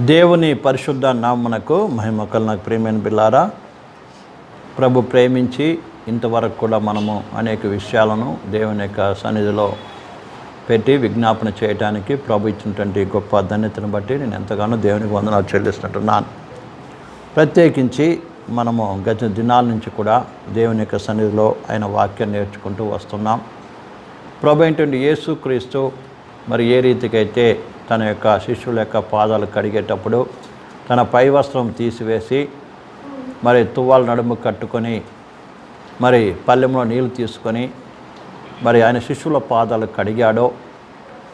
దేవుని పరిశుద్ధ నామనకు మహిమకల్ నాకు ప్రేమైన బిల్లారా ప్రభు ప్రేమించి ఇంతవరకు కూడా మనము అనేక విషయాలను దేవుని యొక్క సన్నిధిలో పెట్టి విజ్ఞాపన చేయడానికి ప్రభు ఇచ్చినటువంటి గొప్ప ధన్యతను బట్టి నేను ఎంతగానో దేవునికి వందనాలు చెల్లిస్తున్నట్టున్నాను. ప్రత్యేకించి మనము గత దినాల నుంచి కూడా దేవుని యొక్క సన్నిధిలో ఆయన వాక్యం నేర్చుకుంటూ వస్తున్నాం. ప్రభు ఏంటంటే యేసుక్రీస్తు మరి ఏ రీతికైతే తన యొక్క శిష్యుల యొక్క పాదాలు కడిగేటప్పుడు తన పై వస్త్రం తీసివేసి మరి తువ్వాల నడుము కట్టుకొని మరి పల్లెంలో నీళ్ళు తీసుకొని మరి ఆయన శిష్యుల పాదాలు కడిగాడో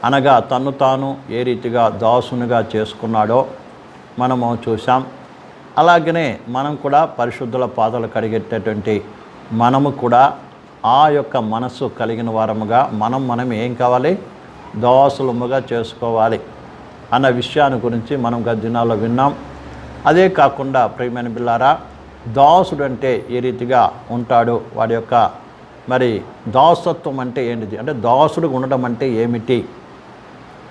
అనగా తను తాను ఏ రీతిగా దాసునిగా చేసుకున్నాడో మనము చూసాం అలాగనే మనం కూడా పరిశుద్ధుల పాదాలు కడిగేటటువంటి మనము కూడా ఆ యొక్క మనస్సు కలిగిన వారముగా మనం మనం ఏం కావాలి? దాసులముగా చేసుకోవాలి అన్న విషయాన్ని గురించి మనం గత దినాల్లో విన్నాం. అదే కాకుండా ప్రియమైన బిల్లారా దాసుడు అంటే ఏ రీతిగా ఉంటాడు? వాడి యొక్క మరి దాసత్వం అంటే ఏంటిది? అంటే దాసుడు ఉండడం అంటే ఏమిటి?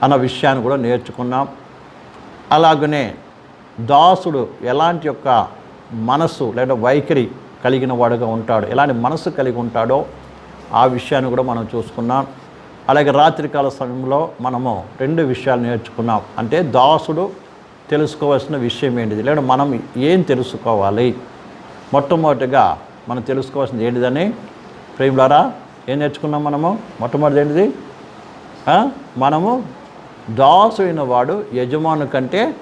అన్న విషయాన్ని కూడా నేర్చుకున్నాం. అలాగనే దాసుడు ఎలాంటి యొక్క మనస్సు లేదా వైఖరి కలిగిన వాడుగా ఉంటాడు? ఎలాంటి మనస్సు కలిగి ఉంటాడో ఆ విషయాన్ని కూడా మనం చూసుకున్నాం. అలాగే రాత్రికాల సమయంలో మనము రెండు విషయాలు నేర్చుకున్నాం. అంటే దాసుడు తెలుసుకోవాల్సిన విషయం ఏంటిది? లేదా మనం ఏం తెలుసుకోవాలి? మొట్టమొదటిగా మనం తెలుసుకోవాల్సింది ఏంటిదని? ప్రేమిలారా ఏం నేర్చుకున్నాం మనము? మొట్టమొదటి ఏంటిది? మనము దాసు అయిన వాడు యజమాను కంటే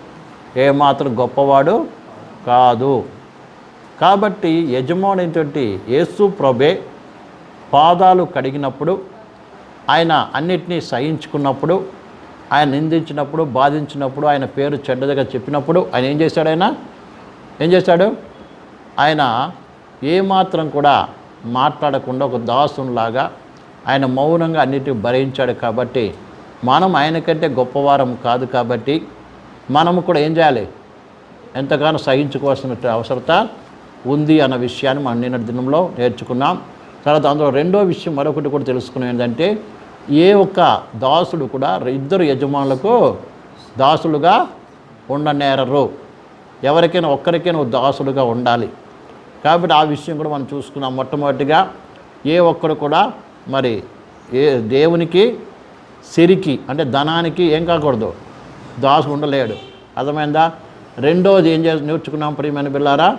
ఏమాత్రం గొప్పవాడు కాదు. కాబట్టి యజమానైనటువంటి యేసు ప్రభే పాదాలు కడిగినప్పుడు ఆయన అన్నిటినీ సహించుకున్నప్పుడు ఆయన నిందించినప్పుడు బాధించినప్పుడు ఆయన పేరు చెడ్డదిగా చెప్పినప్పుడు ఆయన ఏం చేశాడు ఆయన? ఏం చేశాడు? ఆయన ఏమాత్రం కూడా మాట్లాడకుండా ఒక దాసునిలాగా ఆయన మౌనంగా అన్నిటిని భరించాడు కాబట్టి మనం ఆయనకంటే గొప్పవారం కాదు కాబట్టి మనము కూడా ఏం చేయాలి? ఎంతగానో సహించుకోవాల్సిన అవసరత ఉంది అన్న విషయాన్ని మనం నిన్నటి దినంలో నేర్చుకున్నాం. తర్వాత అందులో రెండో విషయం మరొకటి కూడా తెలుసుకున్నాం. ఏంటంటే ఏ ఒక్క దాసుడు కూడా ఇద్దరు యజమానులకు దాసులుగా ఉండనేరరు. ఎవరికైనా ఒక్కరికైనా నువ్వు దాసుడుగా ఉండాలి. కాబట్టి ఆ విషయం కూడా మనం చూసుకున్నాం మొట్టమొదటిగా. ఏ ఒక్కరు కూడా మరి ఏ దేవునికి సిరికి అంటే ధనానికి ఏం కాకూడదు. దాసుడు ఉండలేడు. అర్థమైందా? రెండోది ఏం చేసి నేర్చుకున్నాం ప్రియమైన పిల్లారా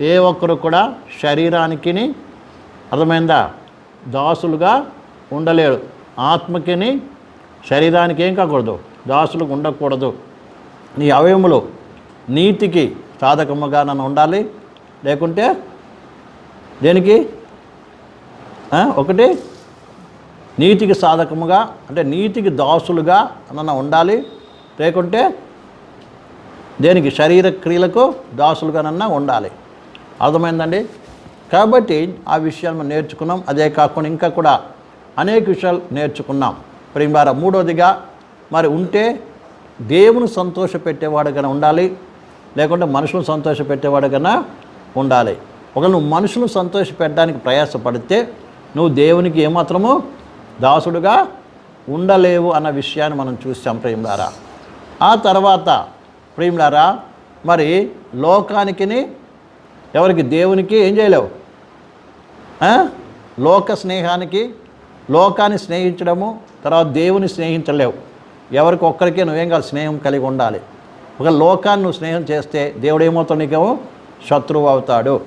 ఏ ఒక్కరు కూడా శరీరానికిని అర్థమైందా? దాసులుగా ఉండలేడు. ఆత్మకిని శరీరానికి ఏం కాకూడదు? దాసులుగా ఉండకూడదు. నీ అవయములు నీతికి సాధకముగా నన్ను ఉండాలి. లేకుంటే దేనికి? ఒకటి నీతికి సాధకముగా అంటే నీతికి దాసులుగా నన్ను ఉండాలి. లేకుంటే దేనికి? శరీర క్రియలకు దాసులుగానన్నా ఉండాలి. అర్థమైందండి? కాబట్టి ఆ విషయాన్ని నేర్చుకున్నాం. అదే కాకుండా ఇంకా కూడా అనేక విషయాలు నేర్చుకున్నాం. ప్రేమార మూడోదిగా మరి ఉంటే దేవుని సంతోషపెట్టేవాడుగానే ఉండాలి లేకుంటే మనుషులను సంతోషపెట్టేవాడుగానే ఉండాలి. ఒకవేళ నువ్వు మనుషులను సంతోషపెట్టడానికి ప్రయాసపడితే నువ్వు దేవునికి ఏమాత్రము దాసుడుగా ఉండలేవు అన్న విషయాన్ని మనం చూసాం ప్రేమలారా. ఆ తర్వాత ప్రేమలారా మరి లోకానికిని ఎవరికి? దేవునికి ఏం చేయలేవు. లోక స్నేహానికి లోకాన్ని స్నేహించడము తర్వాత దేవుని స్నేహించలేవు. ఎవరికి ఒక్కరికే నువ్వేం కాదు స్నేహం కలిగి ఉండాలి. ఒక లోకాన్ని నువ్వు స్నేహం చేస్తే దేవుడు ఏమవుతాడు నీకేమో శత్రువు అవుతాడు.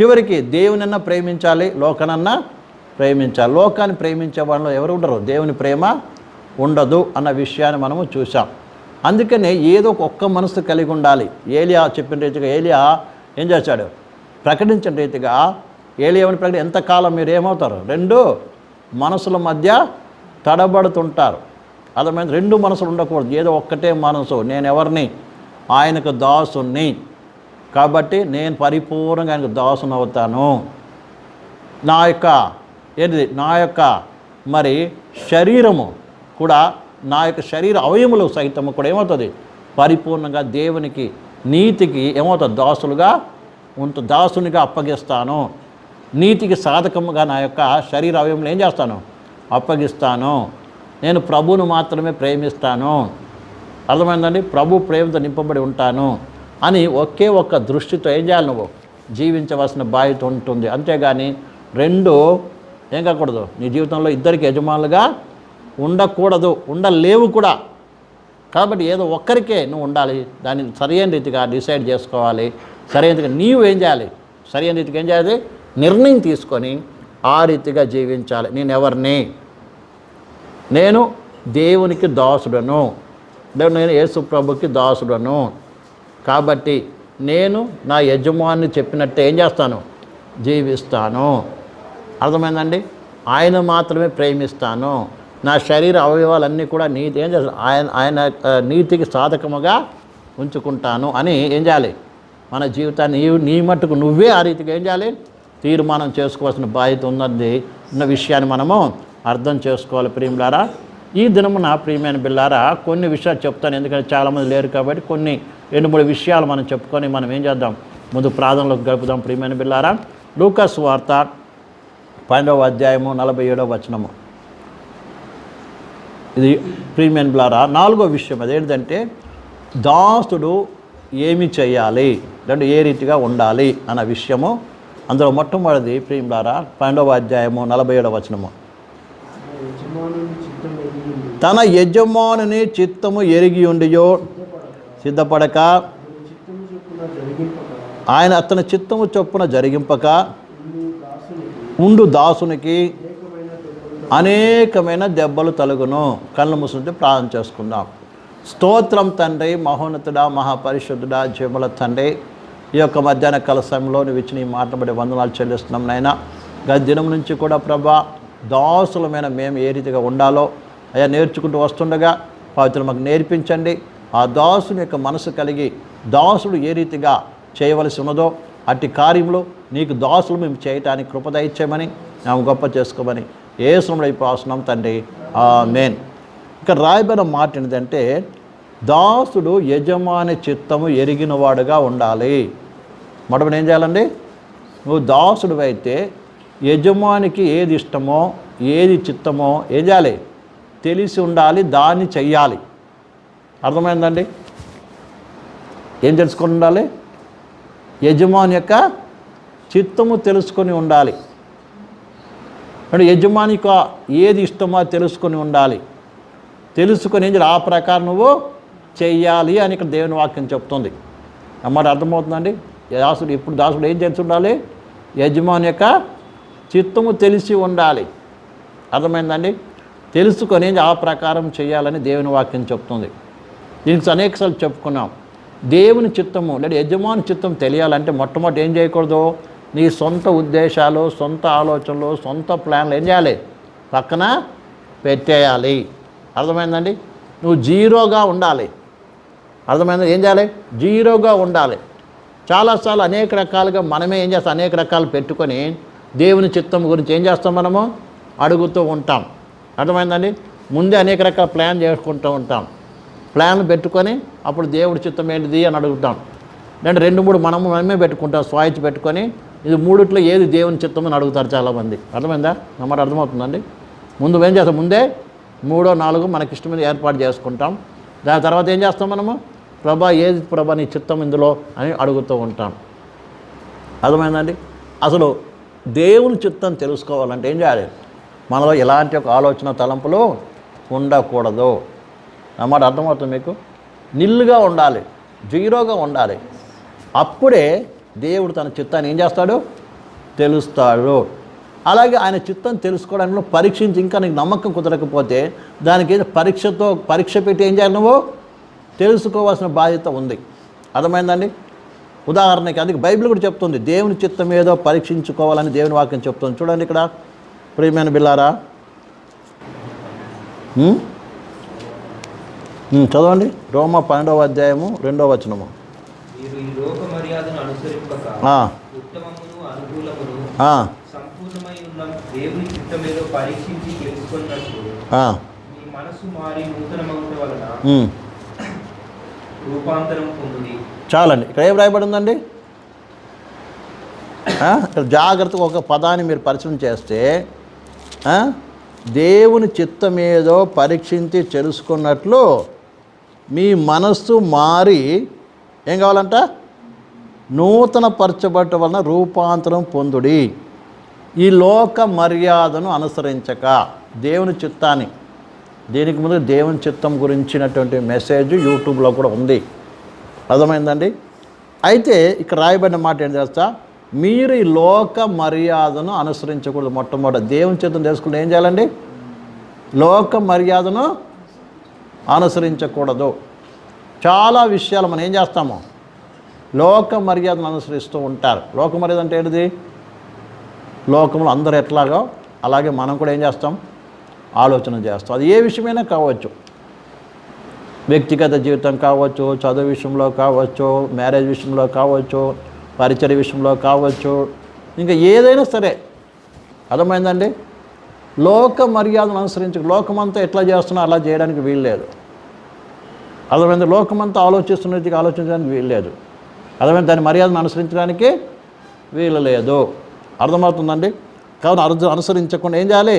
చివరికి దేవునన్నా ప్రేమించాలి లోకనన్నా ప్రేమించాలి. లోకాన్ని ప్రేమించే వాళ్ళు ఎవరు ఉండరు? దేవుని ప్రేమ ఉండదు అన్న విషయాన్ని మనము చూసాం అందుకనే ఏదో ఒక్క మనసు కలిగి ఉండాలి. ఏలియా చెప్పిన రీతిగా ఏలియా ఏం చేశాడు? ప్రకటించిన రీతిగా ఏలియాని ప్రకటి ఎంతకాలం మీరు ఏమవుతారు? రెండు మనసుల మధ్య తడబడుతుంటారు. అర్థమైంది? రెండు మనసులు ఉండకూడదు. ఏదో ఒక్కటే మనసు. నేను ఎవరిని? ఆయనకు దాసుని కాబట్టి నేను పరిపూర్ణంగా ఆయనకు దాసుని అవుతాను. నా యొక్క ఏంటిది? నా యొక్క మరి శరీరము కూడా నా యొక్క శరీర అవయములు సైతము కూడా ఏమవుతుంది? పరిపూర్ణంగా దేవునికి నీతికి ఏమవుతుంది? దాసులుగా ఉంటు దాసునిగా అప్పగిస్తాను. నీతికి సాధకముగా నా యొక్క శరీర అవయములు ఏం చేస్తాను? అప్పగిస్తాను. నేను ప్రభువును మాత్రమే ప్రేమిస్తాను. అర్థమైందండి? ప్రభు ప్రేమతో నింపబడి ఉంటాను అని ఒకే ఒక్క దృష్టితో ఏం చేయాలి నువ్వు? జీవించవలసిన బాధ్యత ఉంటుంది. అంతేగాని రెండు ఏం కాకూడదు? నీ జీవితంలో ఇద్దరికి యజమానులుగా ఉండకూడదు. ఉండలేవు కూడా. కాబట్టి ఏదో ఒక్కరికే నువ్వు ఉండాలి. దాన్ని సరైన రీతిగా డిసైడ్ చేసుకోవాలి. సరైన రీతిగా నీవు ఏం చేయాలి? సరైన రీతిగా ఏం చేయాలి? నిర్ణయం తీసుకొని ఆ రీతిగా జీవించాలి. నేను ఎవరిని నేను దేవునికి దాసుడను. లేదా నేను యేసు ప్రభుకి దాసుడను. కాబట్టి నేను నా యజమాని చెప్పినట్టే ఏం చేస్తాను? జీవిస్తాను. అర్థమైందండి? ఆయన మాత్రమే ప్రేమిస్తాను. నా శరీర అవయవాలన్నీ కూడా నీతి ఏం చేస్తాను? ఆయన ఆయన నీతికి సాధకముగా ఉంచుకుంటాను అని ఏం చేయాలి? మన జీవితాన్ని నీ నీ మట్టుకు నువ్వే ఆ రీతిగా ఏం చేయాలి? తీర్మానం చేసుకోవాల్సిన బాధ్యత ఉన్నది ఉన్న విషయాన్ని మనము అర్థం చేసుకోవాలి ప్రియులారా. ఈ దినమున ప్రియమైన బిల్లారా కొన్ని విషయాలు చెప్తాను. ఎందుకంటే చాలామంది లేరు కాబట్టి కొన్ని రెండు మూడు విషయాలు మనం చెప్పుకొని మనం ఏం చేద్దాం? ముందు ప్రార్థనలోకి గడుపుదాం ప్రియమైన బిల్లారా లూకస్ వార్త పన్నెండవ అధ్యాయము నలభై ఏడవ వచనము. ఇది ప్రీమియం బ్లారా నాలుగో విషయం అదేంటంటే దాసుడు ఏమి చేయాలి? అంటే ఏ రీతిగా ఉండాలి? అన్న విషయము అందులో మొట్టమొదటిది ప్రియులారా బ్లారా పన్నెండవ అధ్యాయము నలభై ఏడవ వచనము. తన యజమానుని చిత్తము ఎరిగి ఉండియో సిద్ధపడక ఆయన అతని చిత్తము చొప్పున జరిగింపక ఉండు దాసునికి అనేకమైన దెబ్బలు తలుగును. కళ్ళు మూసుంటే ప్రార్థన చేసుకుందాం. స్తోత్రం తండ్రి మహోన్నతుడా మహాపరిశుద్ధుడా జీవుల తండ్రి. ఈ యొక్క మధ్యాహ్న కాల సమయంలో నువ్వు ఇచ్చిన ఈ మాట్లాడే వందనాలు చెల్లిస్తున్నాం నాయన. గత దినం నుంచి కూడా ప్రభా దాసులమైన మేము ఏ రీతిగా ఉండాలో అయ్యా నేర్చుకుంటూ వస్తుండగా పవిత్రులు మాకు నేర్పించండి. ఆ దాసుని యొక్క మనసు కలిగి దాసుడు ఏ రీతిగా చేయవలసి ఉన్నదో అట్టి కార్యములు నీకు దాసులు మేము చేయటానికి కృపద ఇచ్చామని మేము గొప్ప చేసుకోమని ఏ సమయంలో అయిపోతున్నాం తండ్రి. ఆ మేన్ ఇక్కడ రాయబడిన మాట ఏంటంటే దాసుడు యజమాని చిత్తము ఎరిగినవాడుగా ఉండాలి. మొదటి ఏం చేయాలండి? నువ్వు దాసుడు అయితే యజమానికి ఏది ఇష్టమో ఏది చిత్తమో ఏం చేయాలి? తెలిసి ఉండాలి దాన్ని చెయ్యాలి. అర్థమైందండి? ఏం తెలుసుకొని ఉండాలి? యజమాని యొక్క చిత్తము తెలుసుకొని ఉండాలి. అంటే యజమానికి ఏది ఇష్టమో తెలుసుకొని ఉండాలి. తెలుసుకొని ఏం ఆ ప్రకారం నువ్వు చెయ్యాలి అని ఇక్కడ దేవుని వాక్యం చెప్తుంది. అన్నమాట అర్థమవుతుందండి దాసుడు ఇప్పుడు దాసుడు ఏం తెలిసి ఉండాలి? యజమాని యొక్క చిత్తము తెలిసి ఉండాలి. అర్థమైందండి? తెలుసుకొని ఆ ప్రకారం చేయాలని దేవుని వాక్యం చెప్తుంది. దీనికి అనేకసార్లు చెప్పుకున్నాం. దేవుని చిత్తము లేదా యజమాని చిత్తం తెలియాలంటే మొట్టమొదటి ఏం చేయకూడదు? నీ సొంత ఉద్దేశాలు సొంత ఆలోచనలు సొంత ప్లాన్లు ఏం చేయాలి? పక్కన పెట్టేయాలి. అర్థమైందండి? నువ్వు జీరోగా ఉండాలి. అర్థమైంది? ఏం చేయాలి? జీరోగా ఉండాలి. చాలాసార్లు అనేక రకాలుగా మనమే ఏం చేస్తాం? అనేక రకాలు పెట్టుకొని దేవుని చిత్తం గురించి ఏం చేస్తాం మనము? అడుగుతూ ఉంటాం. అర్థమైందండి? ముందే అనేక రకాల ప్లాన్ చేసుకుంటూ ఉంటాం. ప్లాన్లు పెట్టుకొని అప్పుడు దేవుడి చిత్తం ఏంటిది అని అడుగుతాం. నేను రెండు మూడు మనము మనమే పెట్టుకుంటాం స్వాయిచ్ పెట్టుకొని. ఇది మూడిట్లో ఏది దేవుని చిత్తం అని అడుగుతారు చాలామంది. అర్థమైందా? నమ్మరు అర్థమవుతుందండి? ముందు ఏం చేస్తాం? ముందే మూడో నాలుగు మనకి ఇష్టమైన ఏర్పాటు చేసుకుంటాం. దాని తర్వాత ఏం చేస్తాం మనము? ప్రభా ఏది ప్రభా నీ చిత్తం ఇందులో అని అడుగుతూ ఉంటాను అర్థమైందండి? అసలు దేవుని చిత్తం తెలుసుకోవాలంటే ఏం చేయాలి? మనలో ఎలాంటి ఒక ఆలోచన తలంపులు ఉండకూడదు. అన్నమాట అర్థమవుతుంది మీకు? నిల్లుగా ఉండాలి. జీరోగా ఉండాలి. అప్పుడే దేవుడు తన చిత్తాన్ని ఏం చేస్తాడు? తెలుస్తాడు. అలాగే ఆయన చిత్తం తెలుసుకోవడంలో పరీక్షించి ఇంకా నీకు నమ్మకం కుదరకపోతే దానికి పరీక్షతో పరీక్ష పెట్టి ఏం చేయాలి నువ్వు? తెలుసుకోవాల్సిన బాధ్యత ఉంది. అర్థమైందండి? ఉదాహరణకి అందుకే బైబిల్ కూడా చెప్తుంది దేవుని చిత్తం ఏదో పరీక్షించుకోవాలని దేవుని వాక్యం చెప్తుంది. చూడండి ఇక్కడ. ప్రియమైన బిల్లారా చదవండి. రోమ పన్నెండవ అధ్యాయము రెండవ వచనము. పరీక్షించి తెలుసుకున్నట్లు ఆ, మీ మనసు మారి నూతనమగుట వలన ఉం. రూపాంతరం చాలండి. ఇక్కడ ఏం రాయబడి ఉందండి? ఇక్కడ జాగ్రత్తగా ఒక పదాన్ని మీరు పరిచయం చేస్తే దేవుని చిత్తం ఏదో పరీక్షించి తెలుసుకున్నట్లు మీ మనస్సు మారి ఏం కావాలంట? నూతన పరచబడటం వలన రూపాంతరం పొందుడి. ఈ లోక మర్యాదను అనుసరించక దేవుని చిత్తాన్ని. దీనికి ముందు దేవుని చిత్తం గురించినటువంటి మెసేజ్ యూట్యూబ్లో కూడా ఉంది. అర్థమైందండి? అయితే ఇక్కడ రాయబడిన మాట ఏం చేస్తా? మీరు ఈ లోక మర్యాదను అనుసరించకూడదు మొట్టమొదటి. దేవుని చిత్తం తెలుసుకుంటే ఏం చేయాలండి? లోక మర్యాదను అనుసరించకూడదు. చాలా విషయాలు మనం ఏం చేస్తాము? లోక మర్యాదను అనుసరిస్తూ ఉంటారు. లోక మర్యాద అంటే ఏంటిది? లోకంలో అందరూ ఎట్లాగో అలాగే మనం కూడా ఏం చేస్తాం? ఆలోచన చేస్తాం అది ఏ విషయమైనా కావచ్చు. వ్యక్తిగత జీవితం కావచ్చు చదువు విషయంలో కావచ్చు మ్యారేజ్ విషయంలో కావచ్చు పరిచయ విషయంలో కావచ్చు ఇంకా ఏదైనా సరే. అర్థమైందండి? లోక మర్యాదను అనుసరించి లోకమంతా ఎట్లా చేస్తున్నా అలా చేయడానికి వీల్లేదు అర్థమైంది? లోకమంతా ఆలోచిస్తున్నది ఆలోచించడానికి వీల్లేదు అర్థమైంది? దాని మర్యాదను అనుసరించడానికి వీలు లేదు. అర్థమవుతుందండి? కావున అర్థం అనుసరించకుండా ఏం చేయాలి?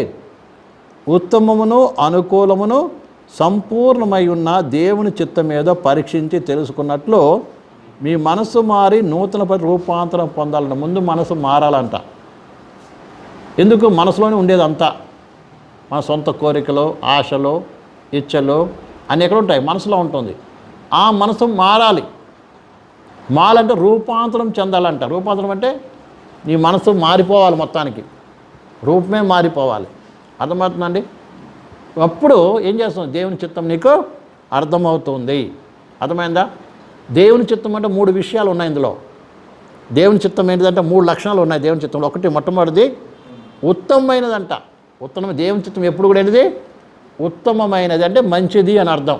ఉత్తమమును అనుకూలమును సంపూర్ణమై ఉన్న దేవుని చిత్తం మీద పరీక్షించి తెలుసుకున్నట్లు మీ మనసు మారి నూతన రూపాంతరం పొందాలంట ముందు మనసు మారాలంట. ఎందుకు? మనసులోనే ఉండేదంతా. మన సొంత కోరికలు ఆశలు ఇచ్చలు అని ఎక్కడ ఉంటాయి? మనసులో ఉంటుంది. ఆ మనసు మారాలి. మాలంటే రూపాంతరం చెందాలంట. రూపాంతరం అంటే నీ మనసు మారిపోవాలి మొత్తానికి. రూపమే మారిపోవాలి. అర్థమవుతుందండి? అప్పుడు ఏం చేస్తుంది దేవుని చిత్తం నీకు అర్థమవుతుంది. అర్థమైందా? దేవుని చిత్తం అంటే మూడు విషయాలు ఉన్నాయి ఇందులో. దేవుని చిత్తం ఏంటిదంటే మూడు లక్షణాలు ఉన్నాయి దేవుని చిత్తంలో. ఒకటి మొట్టమొదటిది ఉత్తమమైనదంట. ఉత్తమ దేవుని చిత్తం ఎప్పుడు కూడా ఏంటిది? ఉత్తమమైనది అంటే మంచిది అని అర్థం.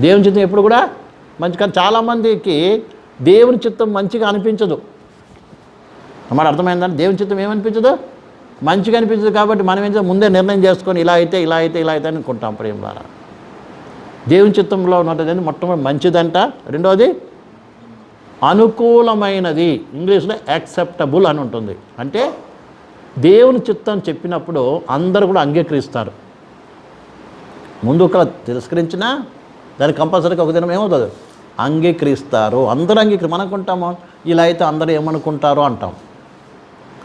దేవుని చిత్తం ఎప్పుడు కూడా మంచి కానీ చాలామందికి దేవుని చిత్తం మంచిగా అనిపించదు. అన్నమాట అర్థమైందంటే దేవుని చిత్తం ఏమనిపించదు? మంచిగా అనిపించదు కాబట్టి మనం ఏం ముందే నిర్ణయం చేసుకొని ఇలా అయితే ఇలా అయితే ఇలా అయితే అనుకుంటాం ప్రేమ ద్వారా. దేవుని చిత్తంలో ఉన్నది మొట్టమొదటి మంచిదంట. రెండవది అనుకూలమైనది. ఇంగ్లీష్లో యాక్సెప్టబుల్ అని ఉంటుంది. అంటే దేవుని చిత్తం చెప్పినప్పుడు అందరూ కూడా అంగీకరిస్తారు. ముందు ఒక తిరస్కరించినా దానికి కంపల్సరీగా ఒక దినం ఏమవుతుంది? అంగీకరిస్తారు. అందరూ అంగీకరి మనకుంటాము? ఇలా అయితే అందరూ ఏమనుకుంటారో అంటాం.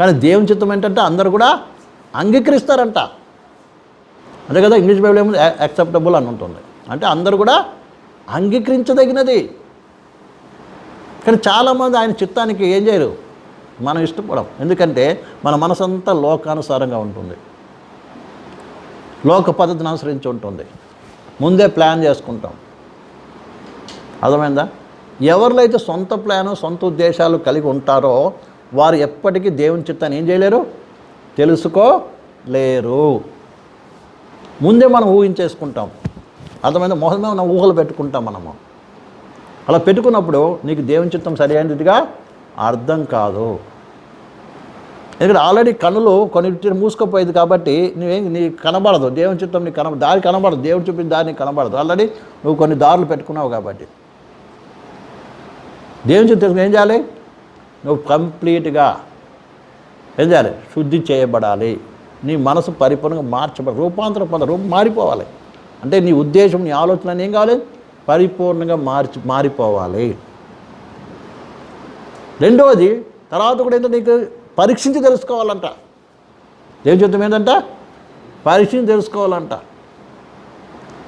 కానీ దేవుని చిత్తం ఏంటంటే అందరూ కూడా అంగీకరిస్తారంట. అదే కదా ఇంగ్లీష్ బైబిల్ ఏమో యాక్సెప్టబుల్ అని ఉంటుంది. అంటే అందరు కూడా అంగీకరించదగినది. కానీ చాలామంది ఆయన చిత్తానికి ఏం చేయరు? మనం ఇష్టపడం. ఎందుకంటే మన మనసంతా లోకానుసారంగా ఉంటుంది. లోక పద్ధతిని అనుసరించి ఉంటుంది. ముందే ప్లాన్ చేసుకుంటాం. అర్థమైందా? ఎవరిలో అయితే సొంత ప్లాను సొంత ఉద్దేశాలు కలిగి ఉంటారో వారు ఎప్పటికీ దేవుని చిత్తాన్ని ఏం చేయలేరు? తెలుసుకోలేరు. ముందే మనం ఊహించేసుకుంటాం. అర్థమైన మొహమే మనం ఊహలు పెట్టుకుంటాం మనము. అలా పెట్టుకున్నప్పుడు నీకు దేవుని చిత్తం సరైనదిగా అర్థం కాదు. ఎందుకంటే ఆల్రెడీ కనులు కొన్ని మూసుకుపోయేది కాబట్టి నువ్వేం నీ కనబడదు. దేవుని చిత్తం నీకు కనబడదు దారి కనబడదు. దేవుడు చూపిన దారి కనబడదు. ఆల్రెడీ నువ్వు కొన్ని దారులు పెట్టుకున్నావు కాబట్టి. దేవుని చిత్తం ఏం చేయాలి? నువ్వు కంప్లీట్గా ఏం చేయాలి శుద్ధి చేయబడాలి. నీ మనసు పరిపూర్ణంగా మార్చబడాలి రూపాంతరం పొంద రూపం మారిపోవాలి. అంటే నీ ఉద్దేశం నీ ఆలోచన ఏం కావాలి? పరిపూర్ణంగా మార్చి మారిపోవాలి. రెండవది తర్వాత కూడా ఏంటంటే నీకు పరీక్షించి తెలుసుకోవాలంట. ఏం చెప్తాం ఏంటంట? పరీక్షించి తెలుసుకోవాలంట.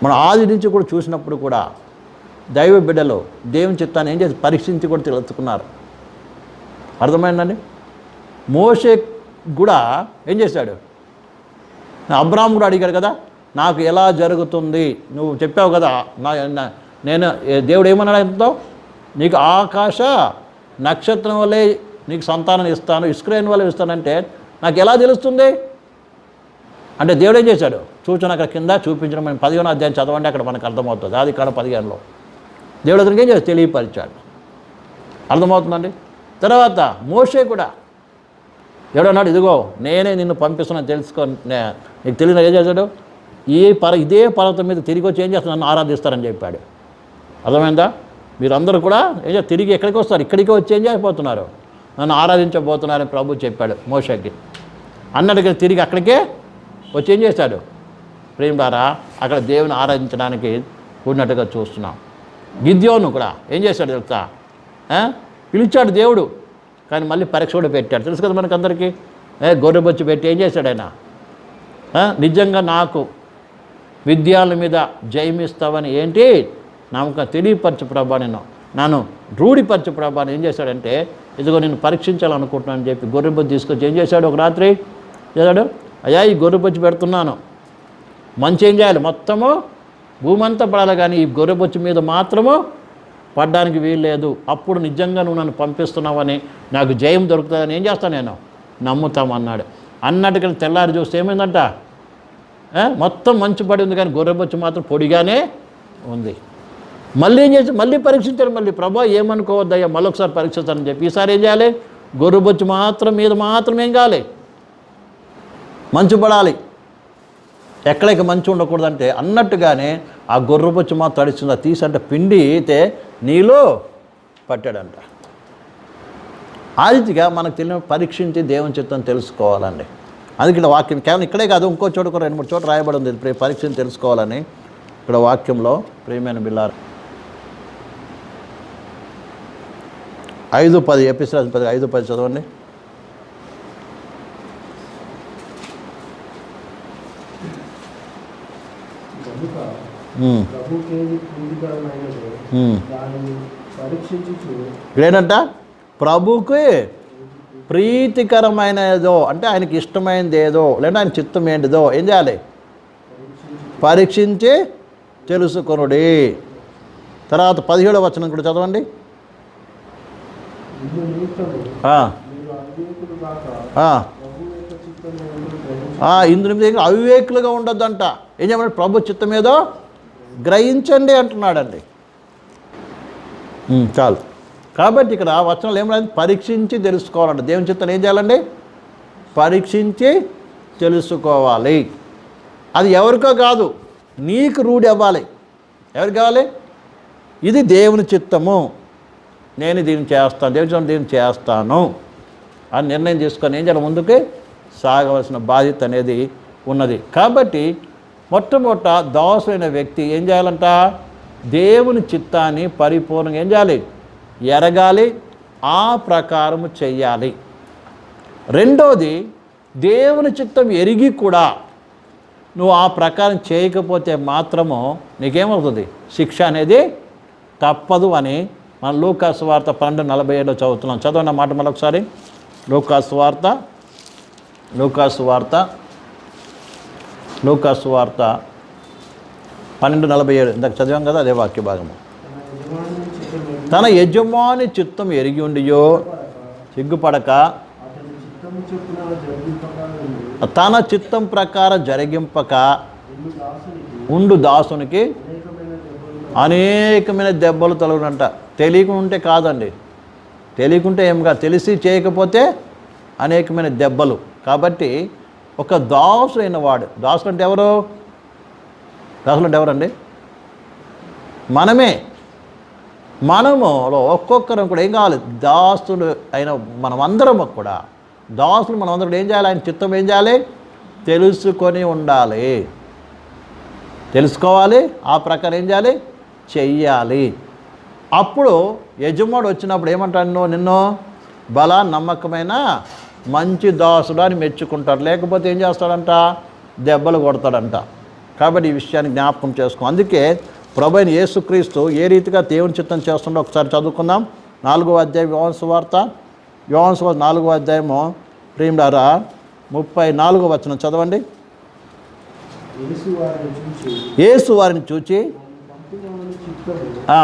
మన ఆది నుంచి కూడా చూసినప్పుడు కూడా దైవ బిడ్డలు దేవుని చిత్తాన్ని ఏం చేసి పరీక్షించి కూడా తెలుసుకున్నారు. అర్థమైందండి? మోషే కూడా ఏం చేశాడు? అబ్రాహం కూడా అడిగాడు కదా నాకు ఎలా జరుగుతుంది? నువ్వు చెప్పావు కదా నా నేను దేవుడు ఏమన్నాడు ఎంతో నీకు ఆకాశ నక్షత్రం వల్లే నీకు సంతానం ఇస్తాను ఇస్క్రేన్ వల్ల ఇస్తానంటే నాకు ఎలా తెలుస్తుంది? అంటే దేవుడు ఏం చేశాడు? సూచన అక్కడ కింద చూపించడం మనం పదిహేను అధ్యాయం చదవండి అక్కడ మనకు అర్థమవుతుంది. అది ఇక్కడ పదిహేనులో. దేవుడు అతనికి ఏం చేశాడు? తెలియపరిచాడు. అర్థమవుతుందండి? తర్వాత మోషే కూడా ఎవడన్నాడు? ఇదిగో నేనే నిన్ను పంపిస్తున్నాను తెలుసుకో నే- నీకు తెలియదు ఏం చేశాడు? ఈ పర ఇదే పర్వతం మీద తిరిగి వచ్చి ఏం చేస్తాను నన్ను ఆరాధిస్తారని చెప్పాడు. అర్థమైందా? మీరందరూ కూడా ఏం తిరిగి ఎక్కడికి వస్తారు? ఇక్కడికి వచ్చి ఏం చేయబోతున్నారు? నన్ను ఆరాధించబోతున్నారని ప్రభు చెప్పాడు మోషకి. అన్నట్టుగా తిరిగి అక్కడికే వచ్చి ఏం చేశాడు? ద్వారా అక్కడ దేవుని ఆరాధించడానికి ఉన్నట్టుగా చూస్తున్నాం. గిద్యోను కూడా ఏం చేశాడు తెలుసా? పిలిచాడు దేవుడు. కానీ మళ్ళీ పరీక్ష కూడా పెట్టాడు. తెలుసు కదా మనకందరికీ? ఏ గొర్రెబొచ్చు పెట్టి ఏం చేశాడు ఆయన? నిజంగా నాకు విద్యాల మీద జయమిస్తావని ఏంటి? నమ్మకం తెలియపరచు ప్రభా నేను. నన్ను రూఢిపరచు ప్రభా ఏం చేశాడంటే ఇదిగో నేను పరీక్షించాలనుకుంటున్నాను అని చెప్పి గొర్రెబొచ్చు తీసుకొచ్చి ఏం చేశాడు ఒక రాత్రి? చేశాడు? అయ్యా ఈ గొర్రెబొచ్చు పెడుతున్నాను. మంచి ఏం చేయాలి? మొత్తము భూమంతా పడాలి కానీ ఈ గొర్రెబొచ్చు మీద మాత్రము పడ్డానికి వీలు లేదు. అప్పుడు నిజంగా నువ్వు నన్ను పంపిస్తున్నావని నాకు జయం దొరుకుతుందని ఏం చేస్తాను నేను? నమ్ముతామన్నాడు. అన్నట్టుగా తెల్లారి చూస్తే ఏమైందంట? మొత్తం మంచు పడి ఉంది కానీ గొర్రెబొచ్చు మాత్రం పొడిగానే ఉంది. మళ్ళీ ఏం చేసి మళ్ళీ పరీక్షించారు మళ్ళీ. ప్రభా ఏమనుకోవద్దయ్యా మళ్ళొకసారి పరీక్షిస్తానని చెప్పి ఈసారి ఏం చేయాలి? గొర్రెబొచ్చు మాత్రం మీద మాత్రం ఏం కావాలి? మంచు పడాలి. ఎక్కడికి మంచు ఉండకూడదంటే అన్నట్టుగానే ఆ గొర్రెబొచ్చు మాత్రం తడిచిందా తీసి అంటే పిండి అయితే నీలో పట్టాడంట. ఆదితిగా మనకు తెలియని పరీక్షించి దేవుని చిత్తం తెలుసుకోవాలండి. అందుకే వాక్యం కేవలం ఇక్కడే కాదు ఇంకో చోట కూడా రెండు మూడు చోట రాయబడి ఉంది ప్రే- పరీక్షను తెలుసుకోవాలని ఇక్కడ వాక్యంలో ప్రేమైన బిల్లారు. ఐదు పది ఎపిసోడ్ పది ఐదు పది చదవండి. ఇక్కడేంటంట ప్రభుకి ప్రీతికరమైనదో అంటే ఆయనకి ఇష్టమైనది ఏదో లేదా ఆయన చిత్తం ఏంటిదో ఏం చేయాలి? పరీక్షించి తెలుసుకొనుడి. తర్వాత పదిహేడవ వచనం కూడా చదవండి. ఇందు మీద అవివేకులుగా ఉండొద్దంట. ఏం చెప్పండి ప్రభు చిత్తం ఏదో గ్రహించండి అంటున్నాడండి. చాలు. కాబట్టి ఇక్కడ వచనాలు ఏం రాదు పరీక్షించి తెలుసుకోవాలంట దేవుని చిత్తం ఏం చేయాలండి? పరీక్షించి తెలుసుకోవాలి. అది ఎవరికో కాదు నీకు రూఢి అవ్వాలి. ఎవరికి కావాలి? ఇది దేవుని చిత్తము. నేను దీన్ని చేస్తాను. దేవుని చిత్తం దీన్ని చేస్తాను అని నిర్ణయం తీసుకొని ఏం చేయాలి? ముందుకు సాగవలసిన బాధ్యత అనేది ఉన్నది. కాబట్టి మొట్టమొదట దాసులైన వ్యక్తి ఏం చేయాలంట? దేవుని చిత్తాన్ని పరిపూర్ణంగా ఏం చేయాలి? ఎరగాలి. ఆ ప్రకారము చెయ్యాలి. రెండోది దేవుని చిత్తం ఎరిగి కూడా నువ్వు ఆ ప్రకారం చేయకపోతే మాత్రము నీకేమవుతుంది? శిక్ష అనేది తప్పదు అని మన లూకాసు వార్త పన్నెండు నలభై ఏడులో చదువుతున్నాం. చదవండి మాట మళ్ళీ ఒకసారి లూకాసు వార్త లూకాసు వార్త. లూకాసు వార్త పన్నెండు నలభై ఏడు. ఇందాక చదివాం కదా అదే వాక్య భాగము. తన యజమాని చిత్తం ఎరిగి ఉండియో సిగ్గుపడక తన చిత్తం ప్రకారం జరిగింపక ఉండు దాసునికి అనేకమైన దెబ్బలు తలుగునంట తెలియకుంటే ఉంటే కాదండి. తెలియకుంటే ఏం కాదు. తెలిసి చేయకపోతే అనేకమైన దెబ్బలు. కాబట్టి ఒక దాసుడైన వాడు. దాసుడు అంటే ఎవరు? దాసులు అంటే ఎవరండి? మనమే. మనములో ఒక్కొక్కరం కూడా ఏం కావాలి? దాసుడు అయిన మనమందరం కూడా దాసులు మనమందరం కూడా ఏం చేయాలి? ఆయన చిత్తం ఏం చేయాలి? తెలుసుకొని ఉండాలి. తెలుసుకోవాలి. ఆ ప్రకారం ఏం చేయాలి? చెయ్యాలి. అప్పుడు యజమాడు వచ్చినప్పుడు ఏమంటాడు? నిన్ను బల నమ్మకమైన మంచి దాసుడు అని మెచ్చుకుంటాడు. లేకపోతే ఏం చేస్తాడంట? దెబ్బలు కొడతాడంట. కాబట్టి ఈ విషయాన్ని జ్ఞాపకం చేసుకో. అందుకే ప్రభు అయిన యేసుక్రీస్తు ఏ రీతిగా దేవుని చిత్తం చేస్తుండో ఒకసారి చదువుకుందాం. నాలుగో అధ్యాయం యోహాను వార్త యోహాను వార్త నాలుగో అధ్యాయము. ప్రియుడారా ముప్పై నాలుగో వచనం చదవండి. యేసు వారిని చూచి నెరవేర్చుటయు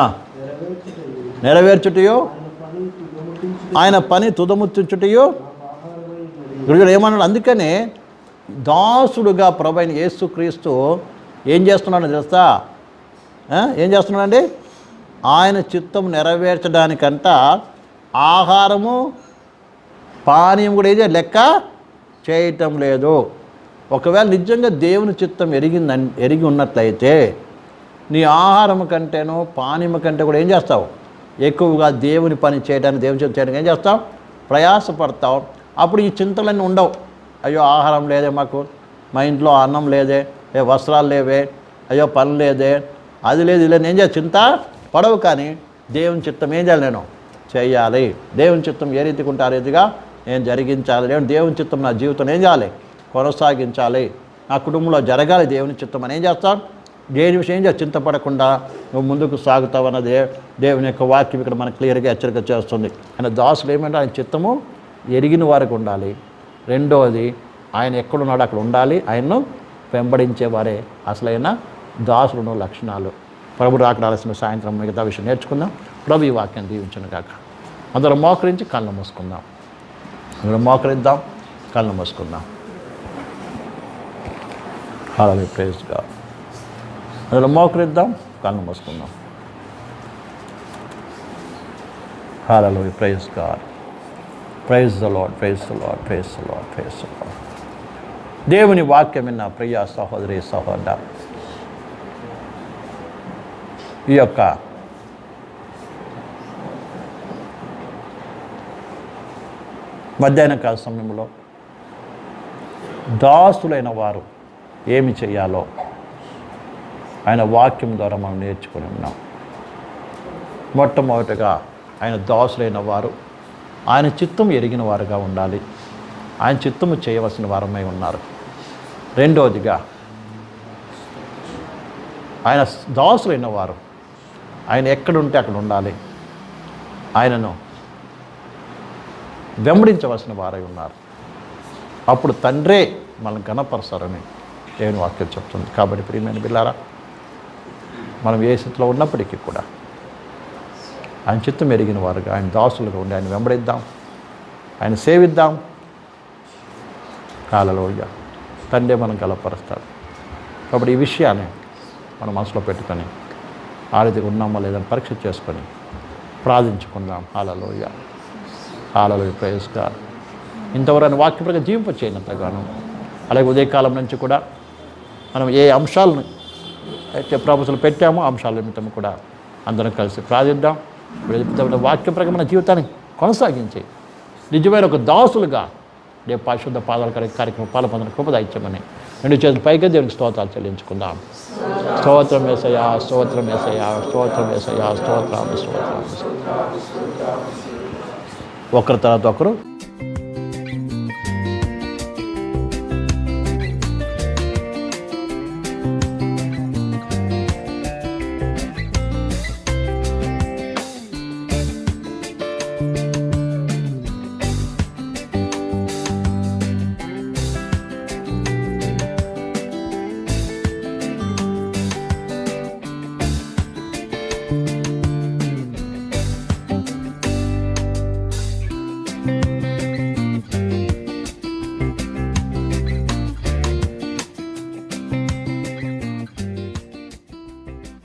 నెరవేర్చుటయో ఆయన పని ఆయన పని తుదముచ్చుటయో నాకు ఏమన్నాడు? అందుకనే దాసుడుగా ప్రభైన యేసుక్రీస్తు ఏం చేస్తున్నాడు తెలుస్తా ఏం చేస్తున్నాడండి? ఆయన చిత్తం నెరవేర్చడానికంట ఆహారము పానీయం కూడా ఏదో లెక్క చేయటం లేదు. ఒకవేళ నిజంగా దేవుని చిత్తం ఎరిగింద ఎరిగి ఉన్నట్లయితే నీ ఆహారం కంటేనో పానీయం కంటే కూడా ఏం చేస్తావు? ఎక్కువగా దేవుని పని చేయడానికి దేవుని చిత్తం చేయడానికి ఏం చేస్తావు? ప్రయాసపడతావు. అప్పుడు ఈ చింతలన్నీ ఉండవు. అయ్యో ఆహారం లేదే మాకు మా ఇంట్లో అన్నం లేదే ఏ వస్త్రాలు లేవే అయ్యో పని లేదే అది లేదు ఇలా లేదు. నేను చేయాలి చింత పడవు కానీ దేవుని చిత్తం ఏం చేయాలి నేను? చేయాలి. దేవుని చిత్తం ఏ రీతిగా ఉంటే ఆ రీతిగా నేను జరిగించాలి. నేను దేవుని చిత్తం నా జీవితం ఏం చేయాలి? కొనసాగించాలి. నా కుటుంబంలో జరగాలి దేవుని చిత్తం అని ఏం చేస్తాను దేని విషయం ఏం చేయాలి? చింతపడకుండా నువ్వు ముందుకు సాగుతావు అన్నదే దేవుని యొక్క వాక్యం ఇక్కడ మనకు క్లియర్గా హెచ్చరిక చేస్తుంది. ఆయన దాసులు ఏమంటే ఆయన చిత్తము ఎరిగిన వారికి ఉండాలి. రెండవది ఆయన ఎక్కడున్నాడో అక్కడ ఉండాలి. ఆయన్ను వెంబడించేవారే. అసలైన దాసులను లక్షణాలు. ప్రభు రాకడాల్సిన సాయంత్రం మిగతా విషయం నేర్చుకుందాం. ప్రభు ఈ వాక్యం దీవించను కాక అందరం మోకరించి కళ్ళు మూసుకుందాం. అందరం మోకరిద్దాం కళ్ళు మూసుకుందాం. హాలీ ప్రేస్గా అందులో మోకరిద్దాం కళ్ళు మూసుకుందాం. హాలలో praise God praise the Lord praise the Lord praise the Lord praise the Lord దేవుని వాక్యం విన్న ప్రియ సహోదరి సహోదర ఈ యొక్క మధ్యాహ్న కాల సమయంలో దాసులైన వారు ఏమి చేయాలో ఆయన వాక్యం ద్వారా మనం నేర్చుకుని ఉన్నాం. మొట్టమొదటిగా ఆయన దాసులైన వారు ఆయన చిత్తం ఎరిగిన వారుగా ఉండాలి. ఆయన చిత్తము చేయవలసిన వారమై ఉన్నారు. రెండవదిగా ఆయన దాసులైన వారు ఆయన ఎక్కడుంటే అక్కడ ఉండాలి ఆయనను వెంబడించవలసిన వారై ఉన్నారు. అప్పుడు తండ్రే మనం గణపరచారని దేవుని వాక్యం చెప్తుంది. కాబట్టి ప్రియమైన బిల్లారా మనం ఏ స్థితిలో ఉన్నప్పటికీ కూడా ఆయన చిత్తం ఎరిగిన వారుగా ఆయన దాసులుగా ఉండి ఆయన వెంబడిద్దాం ఆయన సేవిద్దాం. కాలలోయ తండ్రి మనం గలపరుస్తాడు. కాబట్టి ఈ విషయాన్ని మనం మనసులో పెట్టుకొని ఆ రీతిగా ఉన్నామా లేదని పరీక్ష చేసుకొని ప్రార్థించుకుందాం. హాలలోయ హాలలోయ ప్రేయస్గా ఇంతవరకు ఆయన వాక్య ప్రకారం జీవింపచేయనంతగాను అలాగే ఉదయకాలం నుంచి కూడా మనం ఏ అంశాలను అయితే ప్రభుత్వాలు పెట్టామో అంశాల నిమిత్తం కూడా అందరం కలిసి ప్రార్థిద్దాం. ఇప్పుడు వాక్య ప్రకమైన జీవితాన్ని కొనసాగించి. నిజమైన ఒక దాసులుగా రేపు పరిశుద్ధ పాదాల కార్యక్రమం పాల్పొందిన కృపదాయిత్యమని రెండు చేతులు పైగా దేవునికి స్తోత్రాలు చెల్లించుకుందాం. స్తోత్రం వేసయా స్తోత్రం వేసయా స్తోత్రం వేసయా స్తోత్రం స్తోత్రం ఒకరి తర్వాత ఒకరు.